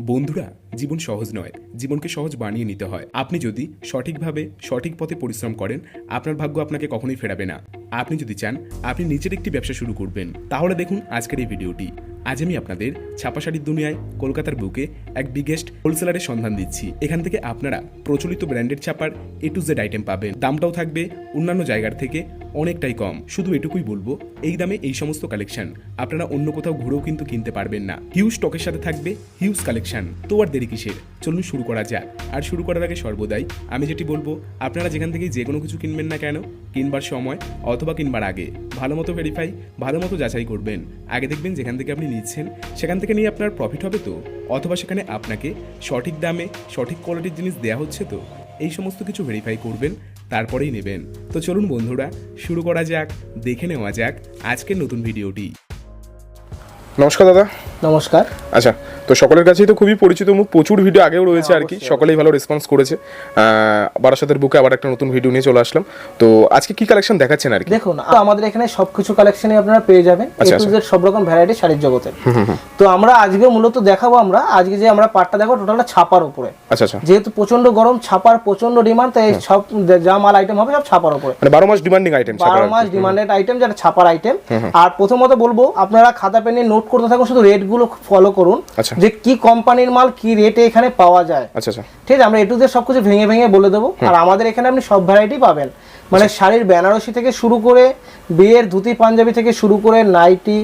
বন্ধুরা, জীবন সহজ নয়, জীবনকে সহজ বানিয়ে নিতে হয়। আপনি যদি সঠিকভাবে, সঠিক পথে পরিশ্রম করেন, আপনার ভাগ্য আপনাকে কখনোই ফেরাবে না। আপনি যদি চান, আপনি নিজের একটি ব্যবসা শুরু করবেন। তাহলে দেখুন আজকের এই ভিডিওটি। আজ আমি আপনাদের ছাপাশাড়ির দুনিয়ায় কলকাতার বুকে এক বিগেস্ট হোলসেলারের সন্ধান দিচ্ছি। এখান থেকে আপনারা প্রচলিত ব্র্যান্ডেড ছাপার এ টু জেড আইটেম পাবেন। দামটাও থাকবে অন্যান্য জায়গার থেকে অনেকটাই কম। শুধু এটুকুই বলব, এই দামে এই সমস্ত কালেকশন আপনারা অন্য কোথাও ঘুরেও কিন্তু কিনতে পারবেন না। হিউজ স্টকের সাথে থাকবে হিউজ কালেকশন তো আর দেরি কিসের? চলুন শুরু করা যাক। আর শুরু করার আগে সর্বদাই আমি যেটি বলব, আপনারা যেখান থেকে যে কোনো কিছু কিনবেন না কেন, কিনবার সময় অথবা কিনবার আগে ভালো মতো ভেরিফাই ভালো মতো যাচাই করবেন। আগে দেখবেন যেখান থেকে আপনি নিচ্ছেন, সেখান থেকে নিয়ে আপনার প্রফিট হবে তো? অথবা সেখানে আপনাকে সঠিক দামে সঠিক কোয়ালিটির জিনিস দেওয়া হচ্ছে তো? এই সমস্ত কিছু ভেরিফাই করবেন তারপরেই নেবেন। তো চলুন বন্ধুরা শুরু করা যাক দেখে নেওয়া যাক আজকের নতুন ভিডিওটি। নমস্কার দাদা। নমস্কার। আচ্ছা তো সকলের কাছেই তো খুবই পরিচিত মুখ প্রচুর ভিডিও আগেও রয়েছে আর কি সকলেই ভালো রেসপন্স করেছে। বারাসাতের বুকে আবার একটা নতুন ভিডিও নিয়ে চলে আসলাম। তো আজকে কি কালেকশন দেখাচ্ছেন আর কি দেখুন আমাদের এখানে সবকিছু কালেকশনই আপনারা পেয়ে যাবেন। আচ্ছা, আচ্ছা। সব রকম ভ্যারাইটি শাড়ির জগতে। তো আমরা আজকে মূলত দেখাবো আমরা আজকে যে আমরা পাটটা দেখাবো টোটালটা ছাপার উপরে। আচ্ছা আচ্ছা। যেহেতু প্রচণ্ড গরম ছাপার প্রচণ্ড ডিমান্ড তাই সব যা মাল আইটেম হবে সব ছাপার উপরে। মানে বারো মাস ডিমান্ডিং আইটেম বারো মাস ডিমান্ডেড আইটেম যেটা ছাপার আইটেম আর প্রথমত বলব আপনারা খাতা পেনে নোট করতে থাকুন শুধু রেটগুলো ফলো করুন আচ্ছা। যে কি কোম্পানির মাল কি রেটে এখানে পাওয়া যায়। আচ্ছা আচ্ছা। ঠিক আছে আমরা এটু দিয়ে সব সবকিছু ভেঙে ভেঙে বলে দেবো। আর আমাদের এখানে আপনি সব ভ্যারাইটি পাবেন। মানে শাড়ির বেনারসি থেকে শুরু করে বিয়ের ধুতি পাঞ্জাবি থেকে শুরু করে নাইটি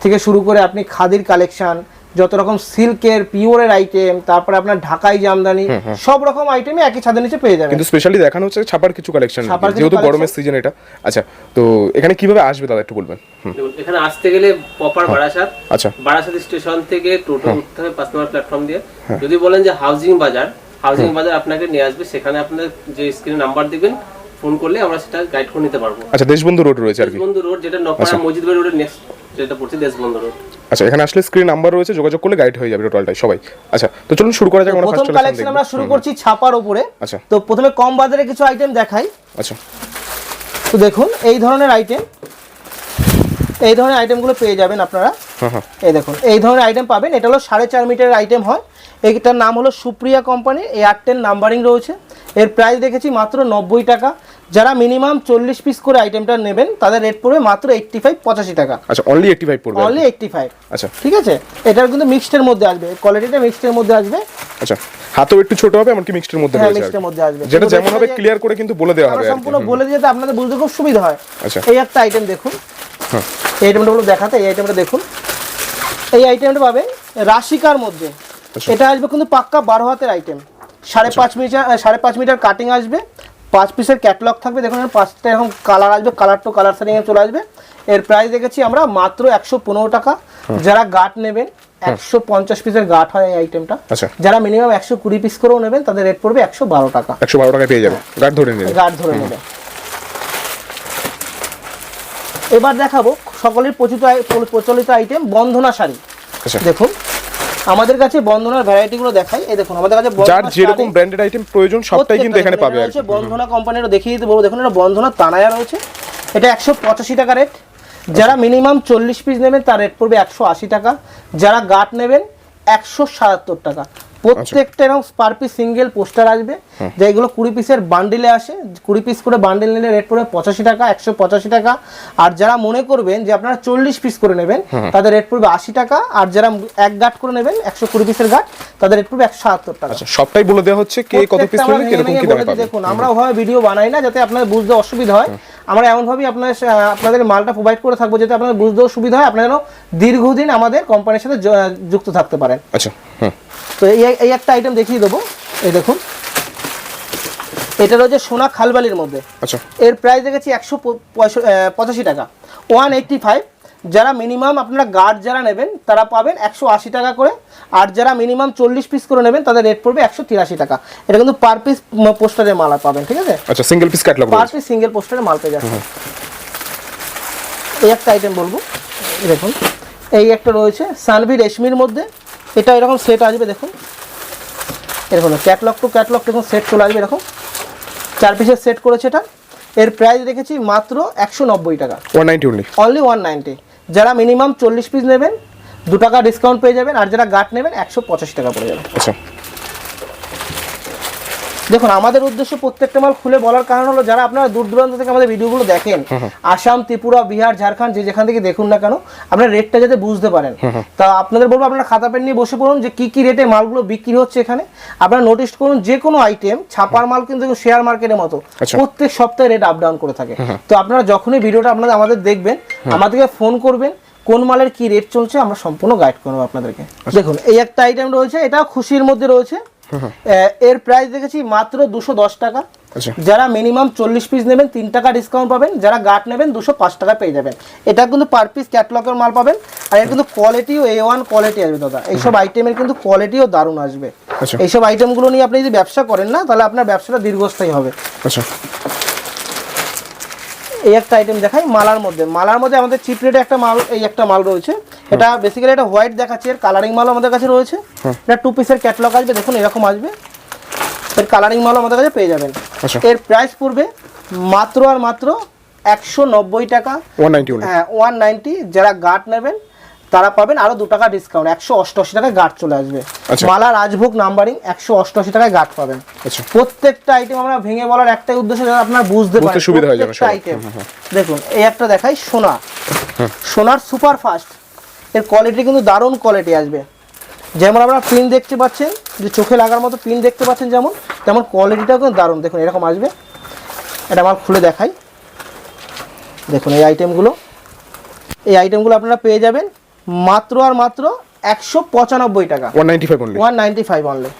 থেকে শুরু করে আপনি খাদির কালেকশন যত রকম সিল্কের পিওরের আইটেম তারপরে আপনার ঢাকাই জামদানি সব রকম আইটেমই একই ছাদের নিচে পেয়ে যাবেন। কিন্তু স্পেশালি দেখানো হচ্ছে ছাপার কিছু কালেকশন যেহেতু গরমের সিজন এটা। আচ্ছা তো এখানে কীভাবে আসবে দাদা একটু বলবেন? দেখুন, এখানে আসতে গেলে প্রপার বারাসাত আচ্ছা। বারাসাত স্টেশন থেকে টোটো উঠতে হবে পাঁচ নম্বর প্ল্যাটফর্ম দিয়ে যদি বলেন যে হাউজিং বাজার হাউজিং বাজার আপনাকে নিয়ে আসবে সেখানে আপনার যে স্ক্রিনে নাম্বার দিবেন ফোন করলে আমরা সেটা গাইড করে নিতে পারব। আচ্ছা দেশবন্ধু রোড রয়েছে আর কি। দেশবন্ধু রোড যেটা নকপাড়া মসজিদ বাড়ি রোডের নেক্সট যেটা পড়ছে দেশবন্ধু রোড। আচ্ছা এখানে আসলে স্ক্রিন নাম্বার রয়েছে যোগাযোগ করলে গাইড হয়ে যাবে টোটালটাই সবাই। আচ্ছা তো চলুন শুরু করা যাক আমরা প্রথম ফার্স্ট কালেকশন আমরা শুরু করছি ছাপার উপরে। আচ্ছা। তো প্রথমে কম বাজারে কিছু আইটেম দেখাই। আচ্ছা। তো দেখুন এই ধরনের আইটেম এই ধরনের আইটেমগুলো পেয়ে যাবেন আপনারা। হ্যাঁ হ্যাঁ এই দেখুন এই ধরনের আইটেম পাবেন এটা হলো সাড়ে চার মিটারের আইটেম হয়। এইটার নাম হলো সুপ্রিয়া কোম্পানি এয়ারটেল নাম্বারিং রয়েছে। এর প্রাইস দেখেছি মাত্র নব্বই টাকা। যারা মিনিমাম চল্লিশ পিস করে আইটেমটা নেবেন তাদের রেট পড়বে মাত্র এইট্টি ফাইভ পঁচাশি টাকা। আচ্ছা অনলি এইটটি ফাইভ পড়বে অনলি এইট্টি ফাইভ আচ্ছা। ঠিক আছে? এটার কিন্তু মিক্সডের মধ্যে আসবে। কোয়ালিটিটা মিক্সডের মধ্যে আসবে। আচ্ছা হাতও একটু ছোট হবে এমনকি মিক্সডের মধ্যে হ্যাঁ মিক্সডের মধ্যে আসবে। যেটা যেমন হবে ক্লিয়ার করে কিন্তু বলে দেওয়া হবে। সম্পূর্ণ বলে দিয়ে আপনাদের বুঝতে খুব সুবিধা হয়। আচ্ছা। এই একটা আইটেম দেখুন। হ্যাঁ। এই আইটেমটা হলো দেখাতে এই আইটেমটা দেখুন। এই আইটেমটা পাবেন রাশিকার মধ্যে। এটা আসবে কিন্তু পাক্কা বারো হাতের আইটেম সাড়ে পাঁচ মিটার সাড়ে পাঁচ মিটার কাটিং আসবে। পাঁচ পিসের ক্যাটলগ থাকবে। দেখুন পাঁচটা এরকম কালার আসবে। কালার টু কালার সেটিং চলে আসবে। এর প্রাইস দেখেছি আমরা মাত্র একশো পনেরো টাকা। যারা গাট নেবেন একশো পঞ্চাশ পিসের গাট হয় এই আইটেমটা আচ্ছা। যারা মিনিমাম একশো কুড়ি পিস করেও নেবেন তাদের রেট পড়বে একশো বারো টাকা। একশো বারো টাকায় পেয়ে যাবে। গার্ড ধরে নেবে গার্ড ধরে নেবে এবার দেখাবো সকলের প্রচলিত প্রচলিত আইটেম বন্ধনা শাড়ি। আচ্ছা। দেখুন আমাদের কাছে বন্ধনার ভ্যারাইটি গুলো দেখাই। এই দেখুন আমাদের কাছে যার যেরকম ব্র্যান্ডেড আইটেম প্রয়োজন সবটাই কিন্তু এখানে পাবে আর বন্ধনা কোম্পানিরও দেখিয়ে দিতে বলব। দেখুন এটা বন্ধনা তানায়া রয়েছে। এটা একশো পঁচাশি টাকা রেট যারা মিনিমাম চল্লিশ পিস নেবেন তার রেট পড়বে একশো আশি টাকা। যারা গাট নেবেন একশো সাতাত্তর টাকা। প্রত্যেকটা এরকম পার পিস সিঙ্গেল পোস্টার আসবে। যেগুলো কুড়ি পিসের বান্ডিলে আসে কুড়ি পিস করে বান্ডিল নিলে রেট পড়বে পঁচাশি টাকা একশো পঁচাশি টাকা। আর যারা মনে করবেন যে আপনারা চল্লিশ পিস করে নেবেন তাদের রেট পড়বে আশি টাকা। আর যারা এক গাট করে নেবেন একশো কুড়ি পিসের গাট তাদের রেট পড়বে একশো সাতাত্তর টাকা। আচ্ছা সবটাই বলে দেওয়া হচ্ছে কে কত পিস কীরকম কি পাবে? দেখুন আমরা ওভাবে ভিডিও বানাই না যাতে আপনাদের বুঝতে অসুবিধা হয়। আমরা এমনভাবেই আপনার আপনাদের মালটা প্রোভাইড করে থাকব যাতে আপনাদের বুঝতেও সুবিধা হয় আপনারা যেন দীর্ঘদিন আমাদের কোম্পানির সাথে যুক্ত থাকতে পারেন। আচ্ছা তো এই এই একটা আইটেম দেখিয়ে দেবো। এই দেখুন। এটা রয়েছে সোনা খালবালির মধ্যে। আচ্ছা। এর প্রাইস দেখেছি একশো পঁচাশি টাকা। ওয়ান এইট্টি ফাইভ যারা মিনিমাম আপনারা গার্ড যারা নেবেন তারা পাবেন একশো আশি টাকা করে। আর যারা মিনিমাম চল্লিশ পিস করে নেবেন তাদের রেট পড়বে একশো তিরাশি টাকা। এটা কিন্তু পার পিস পোস্টারের মালা পাবেন ঠিক আছে? আচ্ছা single piece catalogue per piece single পোস্টারের মাল পেয়ে যাচ্ছে এই একটা আইটেম বলব। দেখুন এই একটা রয়েছে সানভি রেশমির মধ্যে। এটা এরকম সেট আসবে দেখুন। এরকম ক্যাটলগ টু ক্যাটলগ দেখুন সেট চলে আসবে এরকম। চার পিসের সেট করেছে এটা। এর প্রাইস রেখেছি মাত্র একশো নব্বই টাকা। One ninety only only one ninety যারা মিনিমাম চল্লিশ পিস নেবেন, দু টাকা ডিসকাউন্ট পেয়ে যাবেন, আর যারা গাট নেবেন, একশো পঁচাশি টাকা পড়ে যাবে। আচ্ছা। দেখুন আমাদের উদ্দেশ্য প্রত্যেকটা মাল খুলে বলার কারণ হলো যারা আপনারা দূর দূরান্ত থেকে আমাদের ভিডিওগুলো দেখেন আসাম ত্রিপুরা বিহার ঝাড়খণ্ড যে যেখান থেকে দেখুন না কেন আপনারা রেটটা যাতে বুঝতে পারেন। তা আপনাদের বলব আপনারা খাতা পেন নিয়ে বসে পড়ুন যে কি কি রেটে মালগুলো বিক্রি হচ্ছে এখানে। আপনারা নোটিস করুন যে কোনো আইটেম ছাপার মাল কিন্তু শেয়ার মার্কেটের মতো আচ্ছা। প্রত্যেক সপ্তাহে রেট আপ ডাউন করে থাকে। তো আপনারা যখনই ভিডিওটা আপনাদের আমাদের দেখবেন আমাদেরকে ফোন করবেন কোন মালের কি রেট চলছে আমরা সম্পূর্ণ গাইড করব আপনাদেরকে। দেখুন এই একটা আইটেম রয়েছে এটা খুশির মধ্যে রয়েছে। এর প্রাইস দেখেছি মাত্র দুশো দশ টাকা। আচ্ছা। যারা মিনিমাম চল্লিশ পিস নেবেন তিন টাকা ডিসকাউন্ট পাবেন যারা গাট নেবেন দুশো পাঁচ টাকা পেয়ে যাবেন। এটা কিন্তু পার পিস ক্যাটলগের মাল পাবেন আর এর কিন্তু কোয়ালিটিও এ ওয়ান কোয়ালিটি আসবে দাদা। এইসব আইটেমের কিন্তু কোয়ালিটিও দারুণ আসবে। আচ্ছা। এইসব আইটেমগুলো নিয়ে আপনি যদি ব্যবসা করেন না তাহলে আপনার ব্যবসাটা দীর্ঘস্থায়ী হবে। আচ্ছা। এই একটা আইটেম দেখাই মালার মধ্যে। মালার মধ্যে আমাদের চিপ রেটে একটা মাল এই একটা মাল রয়েছে। এটা বেসিক্যালি এটা হোয়াইট দেখাচ্ছে এর কালারিং মাল আমাদের কাছে রয়েছে। এটা টু পিসের ক্যাটলগ আসবে দেখুন এরকম আসবে। এর কালারিং মাল আমাদের কাছে পেয়ে যাবেন। আচ্ছা। এর প্রাইস পড়বে মাত্র আর মাত্র একশো নব্বই টাকা। ওয়ান নাইনটি হ্যাঁ ওয়ান নাইনটি যারা গার্ড নেবেন তারা পাবেন আরও দু টাকা ডিসকাউন্ট একশো অষ্টআশি টাকায় গার্ড চলে আসবে। আচ্ছা। মালা রাজভোগ নাম্বারিং একশো অষ্টআশি টাকায় গার্ড পাবেন। আচ্ছা। প্রত্যেকটা আইটেম আমরা ভেঙে বলার একটাই উদ্দেশ্য যাতে আপনারা বুঝতে পারেন। সুবিধা হয় যেন প্রত্যেকটা আইটেম দেখুন এই একটা দেখাই সোনা। সোনার সুপার ফাস্ট এর কোয়ালিটি কিন্তু দারুণ কোয়ালিটি আসবে। যেমন আপনারা পিন দেখতে পাচ্ছেন যে চোখে লাগার মতো পিন দেখতে পাচ্ছেন যেমন তেমন কোয়ালিটিটাও কিন্তু দারুণ। দেখুন এরকম আসবে। এটা আমার খুলে দেখাই। দেখুন এই আইটেমগুলো এই আইটেমগুলো আপনারা পেয়ে যাবেন। মাত্র আর মাত্র একশো পঁচানব্বই টাকা। One ninety five one ninety five only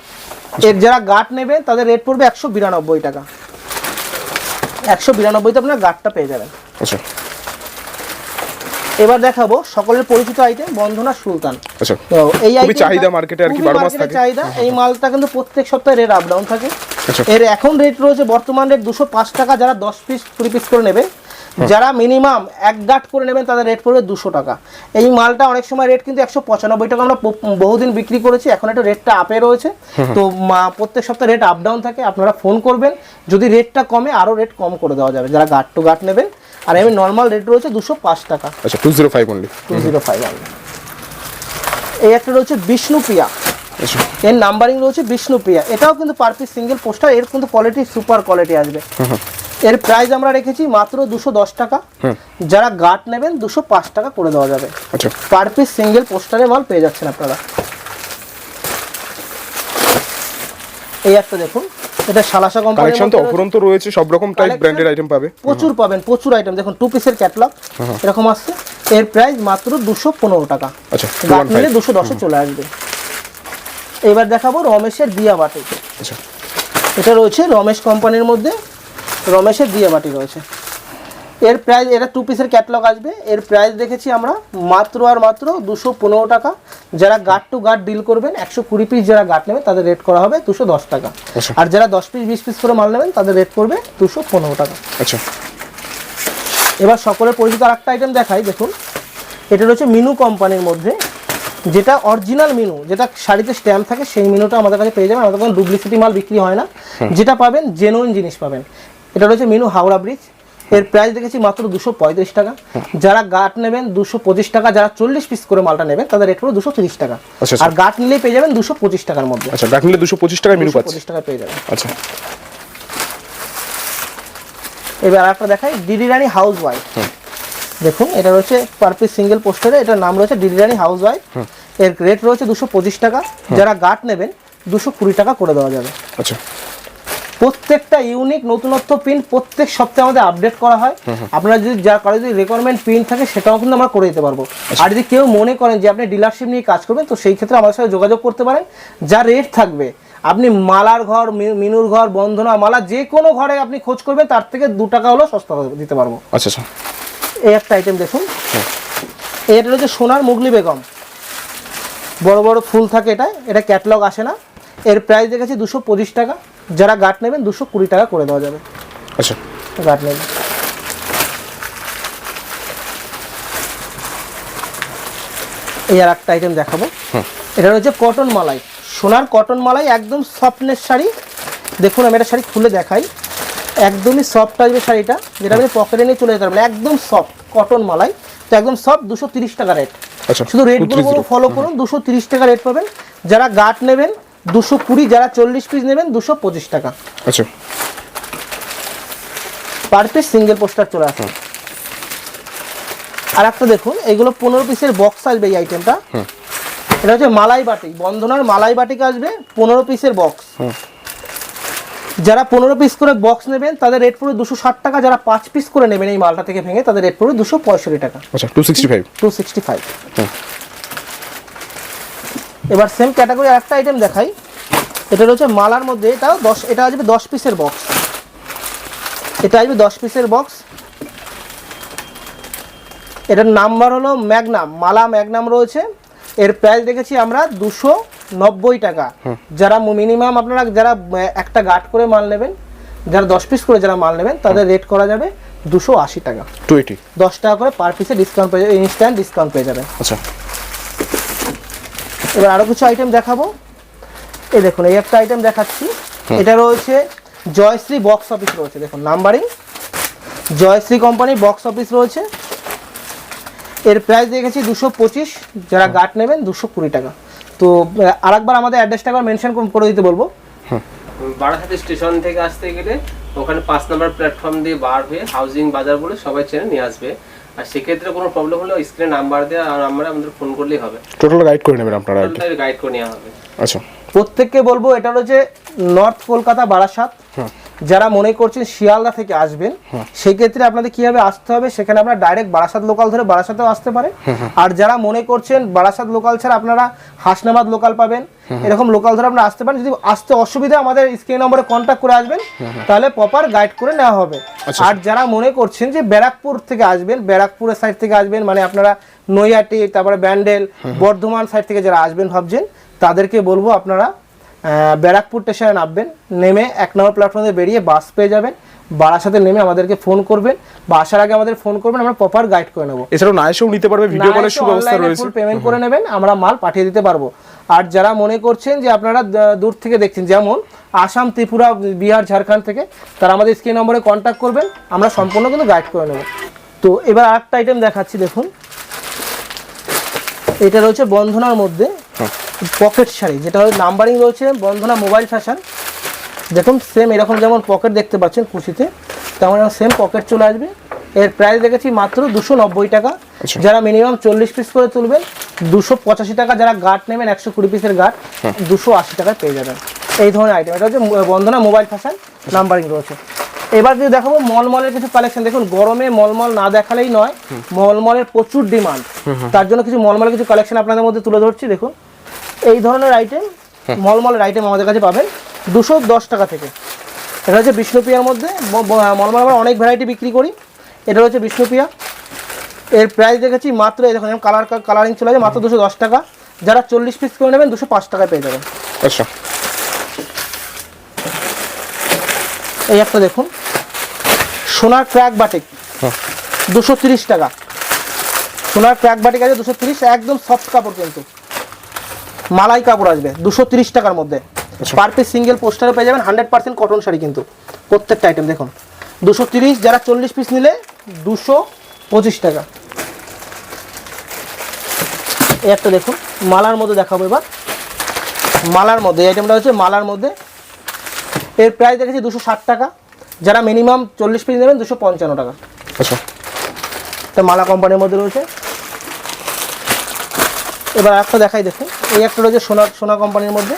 এর যারা গাট নেবে তাদের রেট পড়বে একশো বিরানব্বই টাকা। একশো বিরানব্বইতে আপনার গাটটা পেয়ে যাবেন। আচ্ছা। এবার দেখাবো সকলের পরিচিত আইটেম বন্ধনা সুলতান। আচ্ছা। তো এই itemটা চাহিদা মার্কেটে আর কি খুবই বারো মাস থাকে। চাহিদা। এই মালটা কিন্তু প্রত্যেক সপ্তাহে রেট আপ ডাউন থাকে। আচ্ছা। এর এখন রেট রয়েছে বর্তমান রেট দুশো পাঁচ টাকা যারা দশ পিস কুড়ি পিস করে নেবে যারা মিনিমাম এক গাঁট করে নেবেন তাদের রেট পড়বে দুশো টাকা। এই মালটা অনেক সময় রেট কিন্তু একশো পঁচানব্বই টাকা আমরা বহুদিন বিক্রি করেছি এখন একটু রেটটা আপে রয়েছে। তো প্রত্যেক সপ্তাহে রেট আপ ডাউন থাকে আপনারা ফোন করবেন যদি রেটটা কমে আরও রেট কম করে দেওয়া যাবে যারা গাঁট টু গাঁট নেবেন। আর এমনি নর্মাল রেট রয়েছে দুশো পাঁচ টাকা। আচ্ছা two zero five only two zero five only এই একটা রয়েছে বিষ্ণুপ্রিয়া আচ্ছা। এর নাম্বারিং রয়েছে বিষ্ণুপ্রিয়া এটাও কিন্তু পার পিস সিঙ্গেল পোস্টার এর কিন্তু কোয়ালিটি সুপার কোয়ালিটি আসবে। এর প্রাইস আমরা রেখেছি মাত্র দুশো দশ টাকা। যারা গার্ড নেবেন দুশো পাঁচ টাকা করে দেওয়া যাবে। পার পিস সিঙ্গেল পোস্টারে মাল পেয়ে যাচ্ছেন আপনারা। এই একটা দেখুন। এটা সালাসা কোম্পানির কালেকশন তো অফুরন্ত রয়েছে। সব রকম টাইপ ব্র্যান্ডেড আইটেম পাবে। প্রচুর পাবেন প্রচুর আইটেম দেখুন টু পিসের ক্যাটলগ এরকম আসছে। এর প্রাইস মাত্র দুশো পনেরো টাকা। আচ্ছা ওয়ান নিলে দুশো দশে চলে আসবে। এবার দেখাবো রমেশের দিয়া বাটি আচ্ছা। এটা রয়েছে রমেশ কোম্পানির মধ্যে। রমেশের দিয়ে বাটি রয়েছে। এর প্রাইস এটা টু পিসের ক্যাটলগ আসবে। এর প্রাইস দেখেছি আমরা মাত্র আর মাত্র দুশো পনেরো টাকা। যারা গাট টু গাট ডিল করবেন একশো কুড়ি পিস যারা গাট নেবেন তাদের রেট করা হবে দুশো দশ টাকা। আচ্ছা। আর যারা দশ পিস বিশ পিস করে মাল নেবেন তাদের রেট করবে দুশো পনেরো টাকা। আচ্ছা। এবার সকলের পরিচিত আর একটা আইটেম দেখাই দেখুন। এটা রয়েছে মিনু কোম্পানির মধ্যে। যেটা অরিজিনাল মিনু যেটা শাড়িতে স্ট্যাম্প থাকে সেই মিনুটা আমাদের কাছে পেয়ে যাবেন। আমাদের কোনো ডুপ্লিসিটি মাল বিক্রি হয় না। যেটা পাবেন জেনুইন জিনিস পাবেন। এটা রয়েছে মিনু হাওড়া ব্রিজ। এর প্রাইস দেখেছি মাত্র দুশো পঁয়ত্রিশ টাকা। যারা গাট নেবেন দুশো পঁচিশ টাকা যারা চল্লিশ পিস করে মালটা নেবেন তাদের রেট পড়বে দুশো তিরিশ টাকা। আচ্ছা, আচ্ছা। আর গাট নিলেই পেয়ে যাবেন দুশো পঁচিশ টাকার মধ্যে। আচ্ছা ডাক নিলে দুশো পঁচিশ টাকায় মেনু পঁচিশ টাকা পেয়ে যাবেন। আচ্ছা। এবার আরেকটা দেখাই ডিডি রানী হাউস ওয়াইফ দেখুন এটা রয়েছে পার পিস সিঙ্গেল পোস্টারে এটার নাম রয়েছে ডিডি রানী হাউস ওয়াইফ এর রেট রয়েছে দুশো পঁচিশ টাকা। যারা গাট নেবেন দুশো কুড়ি টাকা করে দেওয়া যাবে। আচ্ছা। প্রত্যেকটা ইউনিক নতুনত্ব প্রিন্ট প্রত্যেক সপ্তাহে আমাদের আপডেট করা হয়। আপনারা যদি যা কারও যদি রেকোয়ারমেন্ট প্রিন্ট থাকে সেটাও কিন্তু আমরা করে দিতে পারব। আর যদি কেউ মনে করেন যে আপনি ডিলারশিপ নিয়ে কাজ করবেন তো সেই ক্ষেত্রে আমাদের সাথে যোগাযোগ করতে পারেন। যা রেট থাকবে। আপনি মালার ঘর মিনুর ঘর বন্ধনা মালা যে কোনো ঘরে আপনি খোঁজ করবেন তার থেকে দু টাকা হলেও সস্তা দিতে পারব। আচ্ছা আচ্ছা। এই একটা আইটেম দেখুন। এটা হচ্ছে সোনার মুগলি বেগম। বড় বড় ফুল থাকে এটা। এটা ক্যাটলগ আসে না। এর প্রাইস দেখেছি দুশো পঁচিশ টাকা। যারা গাট নেবেন দুশো কুড়ি টাকা করে দেওয়া যাবে। আচ্ছা। গাট নেবেন। এই আর একটা আইটেম দেখাবো। এটা হচ্ছে কটন মালাই। সোনার কটন মালাই একদম সফটনেস শাড়ি। দেখুন আমি একটা শাড়ি খুলে দেখাই। একদমই সফট আসবে শাড়িটা যেটা আপনি পকেটে নিয়ে চলে যেতে পারবেন। একদম সফট কটন মালাই। তো একদম সফট দুশো তিরিশ টাকা রেট আচ্ছা, শুধু রেটগুলো 230 ফলো করুন দুশো তিরিশ টাকা রেট পাবেন। যারা গাট নেবেন দুশো কুড়ি যারা চল্লিশ পিস নেবেন দুশো পঁচিশ টাকা। আচ্ছা। পার পিস সিঙ্গেল পোস্টার চলে আসে। আর একটা দেখুন এগুলো পনেরো পিসের বক্স আসবে এই আইটেমটা এটা হচ্ছে মালাই বাটিক বন্ধনার মালাই বাটিক আসবে পনেরো পিসের বক্স যারা পনেরো পিস করে বক্স নেবেন তাদের রেট পড়বে দুশো ষাট টাকা যারা পাঁচ পিস করে নেবেন এই মালটা থেকে ভেঙে তাদের রেট পড়বে দুশো পঁয়ষট্টি টাকা। আচ্ছা two sixty five two sixty five. এবার সেম ক্যাটাগরি একটা আইটেম দেখাই। এটা রয়েছে মালার মধ্যে এটাও দশ এটা আসবে দশ পিসের বক্স এটা আসবে দশ পিসের বক্স এটার নাম্বার হলো ম্যাগনাম মালা ম্যাগনাম রয়েছে। এর প্রাইস দেখেছি আমরা দুশো নব্বই টাকা। যারা মিনিমাম আপনারা যারা একটা গার্ড করে মাল নেবেন যারা দশ পিস করে যারা মাল নেবেন তাদের রেট করা যাবে দুশো আশি টাকা। টু এইটি দশ টাকা করে পার পিসে ডিসকাউন্ট পেয়ে যাবে ইনস্ট্যান্ট ডিসকাউন্ট পেয়ে যাবেন আচ্ছা। এবার আরও কিছু আইটেম দেখাবো। এই দেখুন এই একটা আইটেম দেখাচ্ছি। এটা রয়েছে জয়শ্রী বক্স অফিস রয়েছে। দেখুন numbering Jayashree company box office রয়েছে। এর প্রাইস দেখেছি দুশো পঁচিশ। যারা গার্ড নেবেন দুশো কুড়ি টাকা। তো আহ, আরেকবার আমাদের অ্যাড্রেসটা একবার মেনশন করে দিতে বলব। বারাসাতে স্টেশন থেকে আসতে গেলে ওখানে পাঁচ নম্বর প্ল্যাটফর্ম দিয়ে বার হয়ে হাউজিং বাজার বলে সবাই চেনে নিয়ে আসবে। আর সেক্ষেত্রে কোনো প্রবলেম হলে স্ক্রিনে নাম্বার দেওয়া আর আমরা আমাদের ফোন করলেই হবে। টোটাল গাইড করে নেবেন আপনারা গাইড করে নেওয়া হবে। আচ্ছা। প্রত্যেককে বলব এটা হচ্ছে নর্থ কলকাতা বারাসাত। যারা মনে করছেন শিয়ালদা থেকে আসবেন সেই ক্ষেত্রে আপনাদের কীভাবে আসতে হবে সেখানে আপনারা ডাইরেক্ট বারাসাত লোকাল ধরে বারাসাতেও আসতে পারে আর যারা মনে করছেন বারাসাত লোকাল ছাড়া আপনারা হাসনাবাদ লোকাল পাবেন এরকম লোকাল ধরে আপনারা আসতে পারেন। যদি আসতে অসুবিধা আমাদের স্ক্রিন নম্বরে কন্ট্যাক্ট করে আসবেন তাহলে প্রপার গাইড করে নেওয়া হবে। আর যারা মনে করছেন যে ব্যারাকপুর থেকে আসবেন ব্যারাকপুরের সাইড থেকে আসবেন মানে আপনারা নৈয়াটি তারপরে ব্যান্ডেল বর্ধমান সাইড থেকে যারা আসবেন ভাবছেন তাদেরকে বলব আপনারা ব্যারাকপুর স্টেশনে নামবেন নেমে এক নম্বর প্ল্যাটফর্মে বেরিয়ে বাস পেয়ে যাবেন। বারাসাতে নেমে আমাদেরকে ফোন করবেন। বা আসার আগে আমাদের ফোন করবেন আমরা প্রপার গাইড করে নেব। এছাড়াও না এসেও নিতে পারবে ভিডিও কলের সুব্যবস্থা রয়েছে। ফুল পেমেন্ট করে নেবেন আমরা মাল পাঠিয়ে দিতে পারব। আর যারা মনে করছেন যে আপনারা দূর থেকে দেখছেন যেমন আসাম ত্রিপুরা বিহার ঝাড়খণ্ড থেকে তারা আমাদের স্ক্রিন নম্বরে কন্ট্যাক্ট করবেন আমরা সম্পূর্ণ কিন্তু গাইড করে নেব। তো এবার আরেকটা আইটেম দেখাচ্ছি দেখুন। এটা রয়েছে বন্ধনার মধ্যে। পকেট শাড়ি যেটা হচ্ছে নাম্বারিং রয়েছে বন্ধনা মোবাইল ফ্যাশন। দেখুন সেম এরকম যেমন পকেট দেখতে পাচ্ছেন কুচিতে তেমন সেম পকেট চলে আসবে। এর প্রাইস দেখেছি মাত্র দুশো নব্বই টাকা। আচ্ছা। যারা মিনিমাম চল্লিশ পিস করে তুলবেন দুশো পঁচাশি টাকা যারা গার্ড নেবেন একশো কুড়ি পিসের গার্ড দুশো আশি টাকায় পেয়ে যাবেন। এই ধরনের আইটেম এটা হচ্ছে বন্ধনা মোবাইল ফ্যাশন নাম্বারিং রয়েছে। এবার যদি দেখাবো মলমলের কিছু কালেকশন দেখুন গরমে মলমল না দেখালেই নয় মলমলের প্রচুর ডিমান্ড তার জন্য কিছু মলমলের কিছু কালেকশন আপনাদের মধ্যে তুলে ধরছি দেখুন। এই ধরনের আইটেম মলমলের আইটেম আমাদের কাছে পাবেন দুশো দশ টাকা থেকে। এটা হচ্ছে বিষ্ণুপ্রিয়ার মধ্যে মলমল আমরা অনেক ভ্যারাইটি বিক্রি করি। এটা হচ্ছে বিষ্ণুপ্রিয়া। এর প্রাইস দেখেছি মাত্র এই দেখুন কালার কালারিং চলে যায় মাত্র দুশো দশ টাকা। যারা চল্লিশ পিস করে নেবেন দুশো পাঁচ টাকায় পেয়ে যাবেন। আচ্ছা। এই একটা দেখুন। সোনার ক্র্যাক বাটিক। হ্যাঁ। দুশো তিরিশ টাকা। সোনার ক্র্যাক বাটিক আছে দুশো তিরিশ একদম সফট কাপড় কিন্তু। মালাই কাপড় আসবে দুশো তিরিশ টাকার মধ্যে। পার পিস সিঙ্গেল পোস্টারে পেয়ে যাবেন হান্ড্রেড পার্সেন্ট কটন শাড়ি কিন্তু প্রত্যেকটা আইটেম দেখুন। দুশো তিরিশ যারা চল্লিশ পিস নিলে দুশো পঁচিশ টাকা। এই একটা দেখুন মালার মধ্যে দেখাবো এবার। মালার মধ্যে এই আইটেমটা হচ্ছে মালার মধ্যে। এর প্রাইস দেখেছি দুশো ষাট টাকা। যারা মিনিমাম চল্লিশ পিস নেবেন দুশো পঞ্চান্ন টাকা। আচ্ছা। এটা মালা কোম্পানির মধ্যে রয়েছে। এবার একটা দেখাই দেখুন। এই একটা রয়েছে সোনা সোনা কোম্পানির মধ্যে।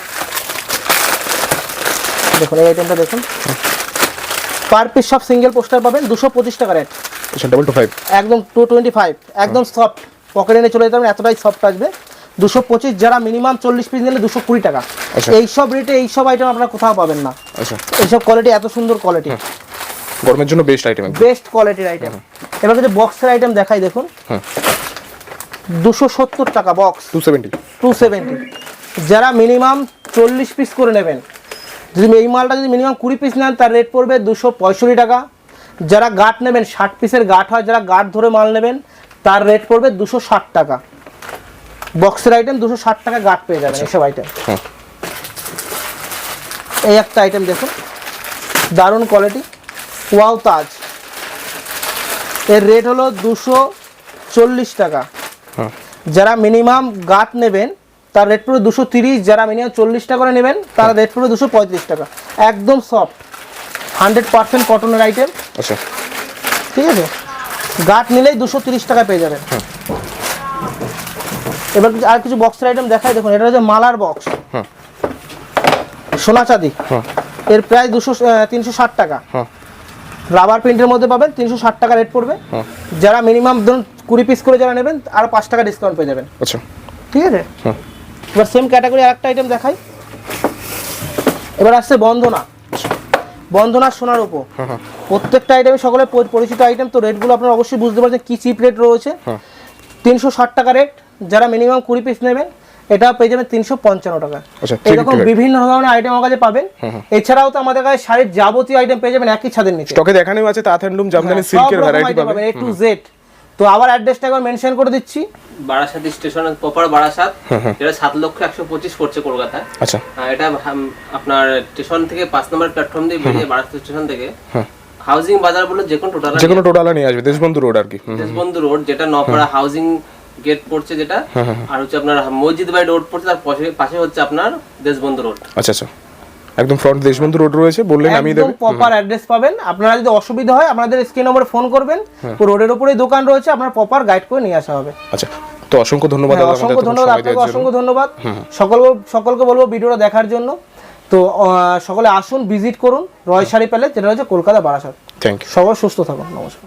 দেখুন এই আইটেমটা দেখুন। পার পিস সব সিঙ্গেল পোস্টার পাবেন দুশো পঁচিশ টাকা রেট আচ্ছা টু ফাইভ একদম টু টোয়েন্টি ফাইভ একদম সফট পকেটে এনে চলে যেতে পারবেন এতটাই সফট আসবে। দুশো পঁচিশ যারা মিনিমাম চল্লিশ পিস নিলে দুশো কুড়ি টাকা। আচ্ছা। এইসব রেটে এইসব আইটেম আপনারা কোথাও পাবেন না। আচ্ছা। এইসব কোয়ালিটি এত সুন্দর কোয়ালিটি গরমের জন্য বেস্ট আইটেম বেস্ট কোয়ালিটির আইটেম এবার কিছু বক্সের আইটেম দেখাই দেখুন। দুশো সত্তর টাকা box two seventy two seventy যারা মিনিমাম চল্লিশ পিস করে নেবেন যদি এই মালটা যদি মিনিমাম কুড়ি পিস নেন তার রেট পড়বে দুশো পঁয়ষট্টি টাকা। যারা গাঁট নেবেন ষাট পিসের গাঁট হয় যারা গাঁট ধরে মাল নেবেন তার রেট পড়বে দুশো ষাট টাকা। বক্সের আইটেম দুশো ষাট টাকা গাঁট পেয়ে যাবেন এসব আইটেম এই একটা আইটেম দেখুন। দারুণ কোয়ালিটি ওয়াও তাজ এর রেট হলো দুশো চল্লিশ টাকা। হ্যাঁ যারা মিনিমাম গাট নেবেন তার রেট পড়বে দুশো তিরিশ যারা মিনিমাম চল্লিশ টাকা করে নেবেন তার রেট পড়বে দুশো পঁয়ত্রিশ টাকা। একদম সফট হান্ড্রেড পার্সেন্ট কটনের আইটেম আচ্ছা। ঠিক আছে? গাট নিলেই দুশো তিরিশ টাকা পেয়ে যাবেন। এবার কিছু- আর কিছু বক্সের আইটেম দেখাই। দেখুন এটা হচ্ছে মালার বক্স হ্যাঁ। সোনা চাঁদি। হ্যাঁ। এর প্রায় দুশো তিনশো ষাট টাকা। হ্যাঁ। রাবার প্রিন্টের মধ্যে পাবেন তিনশো ষাট টাকা রেট পড়বে। হ্যাঁ। যারা মিনিমাম ধরুন কুড়ি পিস করে যারা নেবেন আর পাঁচ টাকা ডিসকাউন্ট পেয়ে যাবেন। আচ্ছা। ঠিক আছে? হ্যাঁ। এবার সেম ক্যাটাগরি আরেকটা আইটেম দেখাই। এবার আসছে বন্দনা। বন্দনা সোনার উপর। হ্যাঁ হ্যাঁ। প্রত্যেকটা আইটেমে সকলে পরিচিত আইটেম তো রেটগুলো আপনারা অবশ্যই বুঝতে পারছেন কি চিপ রেট রয়েছে। হ্যাঁ। তিনশো ষাট টাকা রেট যারা মিনিমাম কুড়ি পিস নেবেন এটা পেয়ে যাবেন তিনশো পঞ্চান্ন টাকা। আচ্ছা, এরকম বিভিন্ন ধরনের আইটেম আমার কাছে পাবেন। এছাড়াও তো আমাদের কাছে শাড়ির যাবতীয় আইটেম পেয়ে যাবেন একই ছাদের নিচে। স্টকে দেখানো আছে তাঁত হ্যান্ডলুম জামদানি হ্যাঁ, সিল্কের ভ্যারাইটি পাবেন। এ টু জেড তো আবার অ্যাড্রেসটা একবার মেনশন করে দিচ্ছি। Barasat station proper Barasat. যেটা সাত লক্ষ একশো পঁচিশ পড়ছে কলকাতায়। আচ্ছা। এটা আপনার স্টেশন থেকে পাঁচ নম্বর প্ল্যাটফর্ম দিয়ে বেরিয়ে বারাসাত স্টেশন থেকে হাউজিং বাজার বলে যে কোনো টোটাল যে কোনো টোটালা নিয়ে আসবে দেশবন্ধু রোড আর কি। দেশবন্ধু রোড যেটা নপাড়া হাউজিং গেট পড়ছে যেটা আর হচ্ছে আপনার মসজিদ বাই রোড পড়ছে তার পাশে পাশে হচ্ছে আপনার দেশবন্ধু রোড আচ্ছা আচ্ছা। একদম ফ্রন্ট দেশবন্ধু রোড রয়েছে বললেন আমি একদম প্রপার অ্যাড্রেস পাবেন। আপনারা যদি অসুবিধা হয় আপনাদের স্ক্রিন নম্বরে ফোন করবেন। হ্যাঁ। রোডের উপরেই দোকান রয়েছে আপনার প্রপার গাইড করে নিয়ে আসা হবে। আচ্ছা তো অসংখ্য ধন্যবাদ হ্যাঁ, আমাদের অসংখ্য ধন্যবাদ আপনাকে অসংখ্য ধন্যবাদ। সকল সকলকে বলব ভিডিওটা দেখার জন্য। তো সকলে আসুন ভিজিট করুন রয় শাড়ি প্যালেস যেটা হচ্ছে কলকাতা বারাসাত। থ্যাংক ইউ সবাই সুস্থ থাকুন নমস্কার।